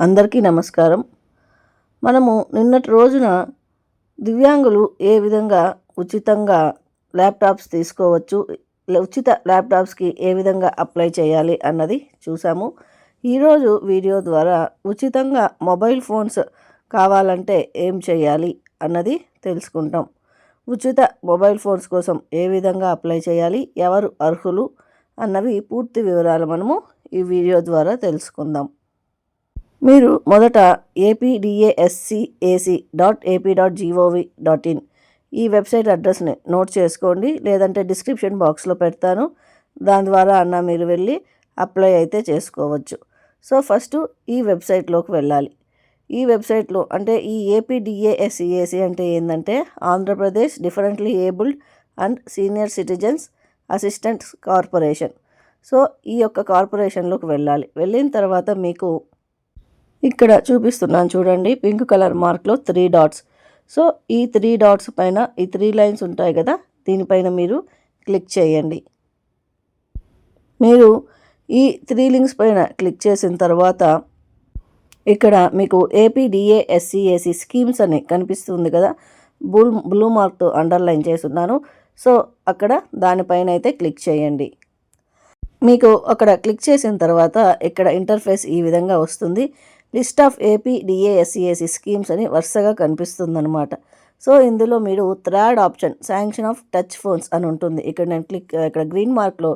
అందరికీ నమస్కారం. మనము నిన్నటి రోజున దివ్యాంగులు ఏ విధంగా ఉచితంగా ల్యాప్టాప్స్ తీసుకోవచ్చు లే- ఉచిత ల్యాప్టాప్స్కి ఏ విధంగా అప్లై చేయాలి అన్నది చూసాము. ఈరోజు వీడియో ద్వారా ఉచితంగా మొబైల్ ఫోన్స్ కావాలంటే ఏం చేయాలి అన్నది తెలుసుకుంటాం. ఉచిత మొబైల్ ఫోన్స్ కోసం ఏ విధంగా అప్లై చేయాలి ఎవరు అర్హులు అన్నవి పూర్తి వివరాలు మనము ఈ వీడియో ద్వారా తెలుసుకుందాం. మీరు మొదట APDASCAC dot AP dot gov dot in ఈ వెబ్సైట్ అడ్రస్ని నోట్ చేసుకోండి. లేదంటే డిస్క్రిప్షన్ బాక్స్లో పెడతాను. దాని ద్వారా అన్న మీరు వెళ్ళి అప్లై అయితే చేసుకోవచ్చు. సో ఫస్ట్ ఈ వెబ్సైట్లోకి వెళ్ళాలి. ఈ వెబ్సైట్లో అంటే ఈ ఏపీడిఏఎస్సిఏసి అంటే ఏంటంటే Andhra Pradesh differently abled and senior citizens assistants corporation. So ఈ యొక్క కార్పొరేషన్లోకి వెళ్ళాలి. వెళ్ళిన తర్వాత మీకు ఇక్కడ చూపిస్తున్నాను చూడండి పింక్ కలర్ మార్క్లో త్రీ డాట్స్. సో ఈ త్రీ డాట్స్ పైన ఈ త్రీ లైన్స్ ఉంటాయి కదా దీనిపైన మీరు క్లిక్ చేయండి. మీరు ఈ త్రీ లింక్స్ పైన క్లిక్ చేసిన తర్వాత ఇక్కడ మీకు ఏపీడిఏఎస్సిఏసి స్కీమ్స్ అని కనిపిస్తుంది కదా బ్లూ బ్లూ మార్క్తో అండర్లైన్ చేస్తున్నాను. సో అక్కడ దానిపైన అయితే క్లిక్ చేయండి. మీకు అక్కడ క్లిక్ చేసిన తర్వాత ఇక్కడ ఇంటర్ఫేస్ ఈ విధంగా వస్తుంది. List of AP DASCAC schemes అని వరుసగా కనిపిస్తుందన్నమాట. సో ఇందులో మీరు third option sanction of touch phones అని ఉంటుంది. ఇక్కడ నేను క్లిక్ ఇక్కడ గ్రీన్ మార్క్లో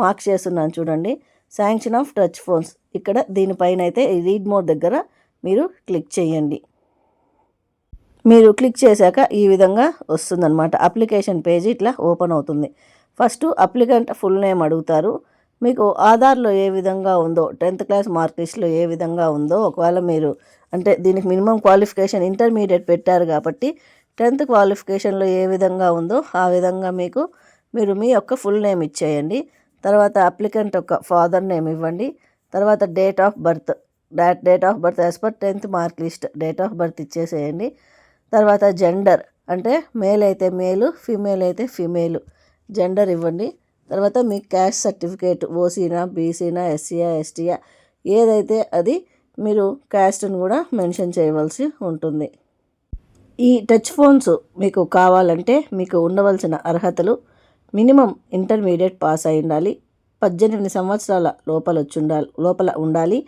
మార్క్ చేస్తున్నాను చూడండి. Sanction of touch phones. ఇక్కడ దీనిపైన అయితే రీడ్ మోడ్ దగ్గర మీరు క్లిక్ చేయండి. మీరు క్లిక్ చేశాక ఈ విధంగా వస్తుందన్నమాట. అప్లికేషన్ పేజీ ఇట్లా ఓపెన్ అవుతుంది. ఫస్ట్ అప్లికెంట్ ఫుల్ నేమ్ అడుగుతారు. మీకు ఆధార్లో ఏ విధంగా ఉందో టెన్త్ క్లాస్ మార్క్ లిస్ట్లో ఏ విధంగా ఉందో ఒకవేళ మీరు అంటే దీనికి మినిమం క్వాలిఫికేషన్ ఇంటర్మీడియట్ పెట్టారు కాబట్టి టెన్త్ క్వాలిఫికేషన్లో ఏ విధంగా ఉందో ఆ విధంగా మీకు మీరు మీ యొక్క ఫుల్ నేమ్ ఇచ్చేయండి. తర్వాత అప్లికెంట్ యొక్క ఫాదర్ నేమ్ ఇవ్వండి. తర్వాత date of birth date date of birth as per tenth mark list date of birth ఇచ్చేసేయండి. తర్వాత జెండర్ అంటే మేల్ అయితే మేలు ఫీమేల్ అయితే ఫీమేలు జెండర్ ఇవ్వండి. తర్వాత మీ క్యాస్ట్ సర్టిఫికేట్ ఓసీనా బీసీనా ఎస్సీయా ఎస్టీయా ఏదైతే అది మీరు క్యాస్ట్ని కూడా మెన్షన్ చేయవలసి ఉంటుంది. ఈ టచ్ ఫోన్స్ మీకు కావాలంటే మీకు ఉండవలసిన అర్హతలు మినిమం ఇంటర్మీడియట్ పాస్ అయి ఉండాలి పద్దెనిమిది సంవత్సరాల లోపల వచ్చి ఉండాలి లోపల ఉండాలి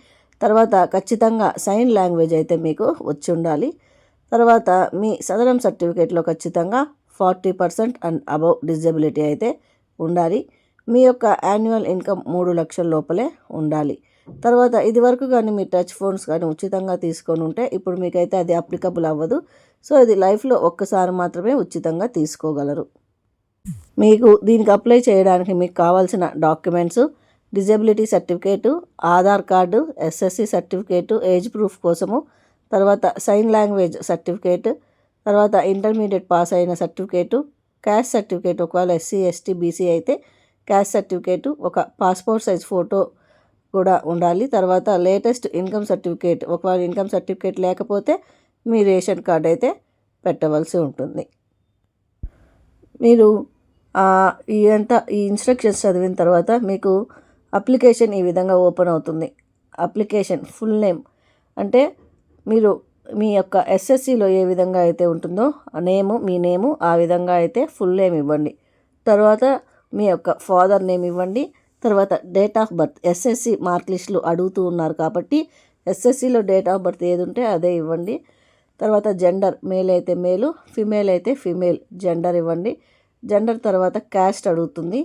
తర్వాత ఖచ్చితంగా సైన్ లాంగ్వేజ్ అయితే మీకు వచ్చి ఉండాలి తర్వాత మీ సదరం సర్టిఫికేట్లో ఖచ్చితంగా forty percent and above disability అయితే ఉండాలి. మీ యొక్క యాన్యువల్ ఇన్కమ్ మూడు లక్షల లోపలే ఉండాలి. తర్వాత ఇది వరకు కానీ మీ టచ్ ఫోన్స్ కానీ ఉచితంగా తీసుకొని ఉంటే ఇప్పుడు మీకైతే అది అప్లికబుల్ అవ్వదు. సో ఇది లైఫ్లో ఒక్కసారి మాత్రమే ఉచితంగా తీసుకోగలరు. మీకు దీనికి అప్లై చేయడానికి మీకు కావాల్సిన documents disability certificate Aadhaar card SSC certificate age proof కోసము తర్వాత సైన్ లాంగ్వేజ్ సర్టిఫికేట్ తర్వాత ఇంటర్మీడియట్ పాస్ అయిన సర్టిఫికేటు క్యాస్ట్ సర్టిఫికేట్ ఒకవేళ ఎస్సీ ఎస్టీ బీసీ అయితే క్యాస్ట్ సర్టిఫికేటు ఒక పాస్పోర్ట్ సైజ్ ఫోటో కూడా ఉండాలి. తర్వాత లేటెస్ట్ ఇన్కమ్ సర్టిఫికేట్ ఒకవేళ ఇన్కమ్ సర్టిఫికేట్ లేకపోతే మీ రేషన్ కార్డ్ అయితే పెట్టవలసి ఉంటుంది. మీరు ఆ, ఈ అంతా ఈ ఇన్స్ట్రక్షన్స్ చదివిన తర్వాత మీకు అప్లికేషన్ ఈ విధంగా ఓపెన్ అవుతుంది. Application full name. అంటే మీరు మీ యొక్క ఎస్ఎస్సిలో ఏ విధంగా అయితే ఉంటుందో నేము మీ నేము ఆ విధంగా అయితే ఫుల్ నేమ్ ఇవ్వండి. తర్వాత మీ యొక్క ఫాదర్ నేమ్ ఇవ్వండి. తర్వాత date of birth SSC mark లిస్టులు అడుగుతూ ఉన్నారు కాబట్టి ఎస్ఎస్సిలో డేట్ ఆఫ్ బర్త్ ఏది ఉంటే అదే ఇవ్వండి. తర్వాత జెండర్ మేల్ అయితే మేలు ఫిమేల్ అయితే ఫిమేల్ జెండర్ ఇవ్వండి. జెండర్ తర్వాత క్యాస్ట్ అడుగుతుంది.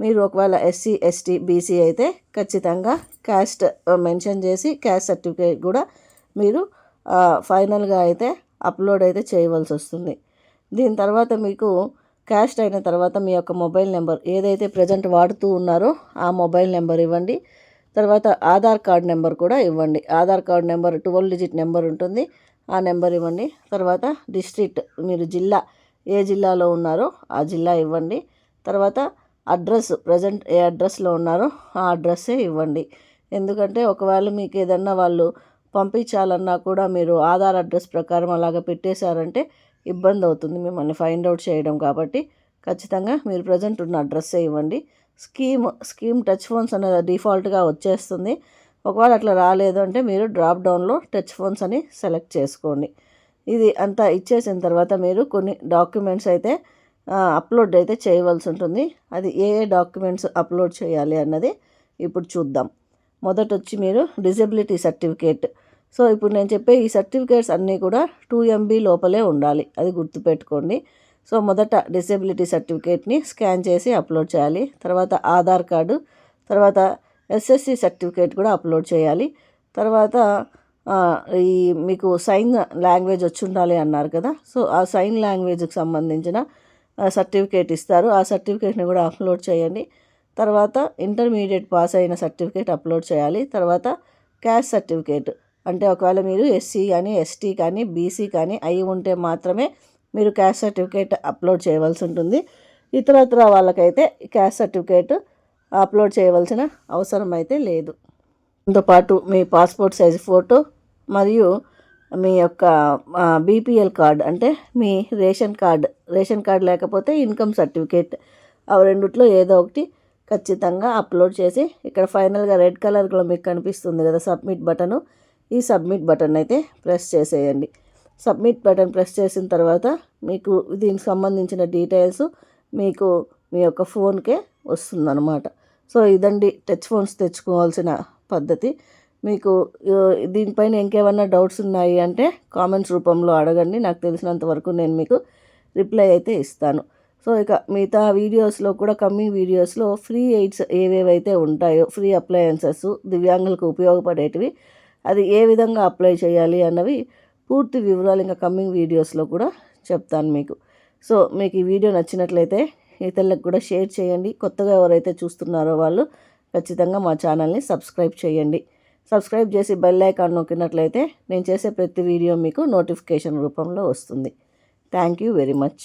మీరు ఒకవేళ ఎస్సీ ఎస్టీ బీసీ అయితే ఖచ్చితంగా క్యాస్ట్ మెన్షన్ చేసి క్యాస్ట్ సర్టిఫికేట్ కూడా మీరు ఫైనల్గా అయితే అప్లోడ్ అయితే చేయవలసి వస్తుంది. దీని తర్వాత మీకు క్యాస్ట్ అయిన తర్వాత మీ యొక్క మొబైల్ నెంబర్ ఏదైతే ప్రజెంట్ వాడుతూ ఉన్నారో ఆ మొబైల్ నెంబర్ ఇవ్వండి. తర్వాత ఆధార్ కార్డ్ నెంబర్ కూడా ఇవ్వండి. Aadhaar card number twelve digit number ఉంటుంది. ఆ నెంబర్ ఇవ్వండి. తర్వాత డిస్ట్రిక్ట్ మీరు జిల్లా ఏ జిల్లాలో ఉన్నారో ఆ జిల్లా ఇవ్వండి. తర్వాత అడ్రస్ ప్రజెంట్ ఏ అడ్రస్లో ఉన్నారో ఆ అడ్రస్సే ఇవ్వండి. ఎందుకంటే ఒకవేళ మీకు ఏదన్నా వాళ్ళు పంపించాలన్నా కూడా మీరు ఆధార్ అడ్రస్ ప్రకారం అలాగ పెట్టేశారంటే ఇబ్బంది అవుతుంది మిమ్మల్ని ఫైండ్ అవుట్ చేయడం కాబట్టి. ఖచ్చితంగా మీరు ప్రజెంట్ ఉన్న అడ్రస్సే ఇవ్వండి. స్కీమ్ స్కీమ్ టచ్ ఫోన్స్ అనేది డిఫాల్ట్గా వచ్చేస్తుంది. ఒకవేళ అట్లా రాలేదు అంటే మీరు డ్రాప్ డౌన్లో టచ్ ఫోన్స్ అని సెలెక్ట్ చేసుకోండి. ఇది అంతా ఇచ్చేసిన తర్వాత మీరు కొన్ని డాక్యుమెంట్స్ అయితే అప్లోడ్ అయితే చేయవలసి ఉంటుంది. అది ఏ ఏ డాక్యుమెంట్స్ అప్లోడ్ చేయాలి అన్నది ఇప్పుడు చూద్దాం. మొదట వచ్చి మీరు డిజబిలిటీ సర్టిఫికేట్ సో ఇప్పుడు నేను చెప్పే ఈ సర్టిఫికేట్స్ అన్నీ కూడా టూ ఎంబీ లోపలే ఉండాలి. అది గుర్తుపెట్టుకోండి. సో మొదట డిసెబిలిటీ సర్టిఫికేట్ని స్కాన్ చేసి అప్లోడ్ చేయాలి. తర్వాత ఆధార్ కార్డు తర్వాత ఎస్ఎస్సి సర్టిఫికేట్ కూడా అప్లోడ్ చేయాలి. తర్వాత ఈ మీకు సైన్ లాంగ్వేజ్ వచ్చి ఉండాలి అన్నారు కదా. సో ఆ సైన్ లాంగ్వేజ్కి సంబంధించిన సర్టిఫికేట్ ఇస్తారు. ఆ సర్టిఫికేట్ని కూడా అప్లోడ్ చేయండి. తర్వాత ఇంటర్మీడియట్ పాస్ అయిన సర్టిఫికేట్ అప్లోడ్ చేయాలి. తర్వాత క్యాస్ట్ సర్టిఫికేట్. అంటే ఒకవేళ మీరు ఎస్సీ కానీ ఎస్టీ కానీ బీసీ కానీ అయి ఉంటే మాత్రమే మీరు క్యాస్ట్ సర్టిఫికేట్ అప్లోడ్ చేయవలసి ఉంటుంది. ఇతరత్ర వాళ్ళకైతే క్యాస్ట్ సర్టిఫికేట్ అప్లోడ్ చేయవలసిన అవసరం అయితే లేదు. దాంతోపాటు మీ పాస్పోర్ట్ సైజ్ ఫోటో మరియు మీ యొక్క బీపీఎల్ కార్డ్ అంటే మీ రేషన్ కార్డ్ రేషన్ కార్డ్ లేకపోతే ఇన్కమ్ సర్టిఫికేట్ అవి రెండిట్లో ఏదో ఒకటి ఖచ్చితంగా అప్లోడ్ చేసి ఇక్కడ ఫైనల్గా రెడ్ కలర్లో మీకు కనిపిస్తుంది కదా సబ్మిట్ బటను. ఈ సబ్మిట్ బటన్ అయితే ప్రెస్ చేసేయండి. సబ్మిట్ బటన్ ప్రెస్ చేసిన తర్వాత మీకు దీనికి సంబంధించిన డీటెయిల్స్ మీకు మీ యొక్క ఫోన్కే వస్తుందన్నమాట. సో ఇదండి టచ్ ఫోన్స్ తెచ్చుకోవాల్సిన పద్ధతి. మీకు దీనిపైన ఇంకేమన్నా డౌట్స్ ఉన్నాయి అంటే కామెంట్స్ రూపంలో అడగండి. నాకు తెలిసినంత వరకు నేను మీకు రిప్లై అయితే ఇస్తాను. సో ఇక మిగతా వీడియోస్లో కూడా కమ్మింగ్ వీడియోస్లో ఫ్రీ ఎయిడ్స్ ఏవేవైతే ఉంటాయో ఫ్రీ అప్లయన్సెస్ దివ్యాంగులకు ఉపయోగపడేటివి అది ఏ విధంగా అప్లై చేయాలి అన్నవి పూర్తి వివరాలు ఇంకా కమ్మింగ్ వీడియోస్లో కూడా చెప్తాను మీకు. సో మీకు ఈ వీడియో నచ్చినట్లయితే ఇతరులకు కూడా షేర్ చేయండి. కొత్తగా ఎవరైతే చూస్తున్నారో వాళ్ళు ఖచ్చితంగా మా ఛానల్ని సబ్స్క్రైబ్ చేయండి. సబ్స్క్రైబ్ చేసి బెల్ ఐకాన్ నొక్కినట్లయితే నేను చేసే ప్రతి వీడియో మీకు నోటిఫికేషన్ రూపంలో వస్తుంది. Thank you very much.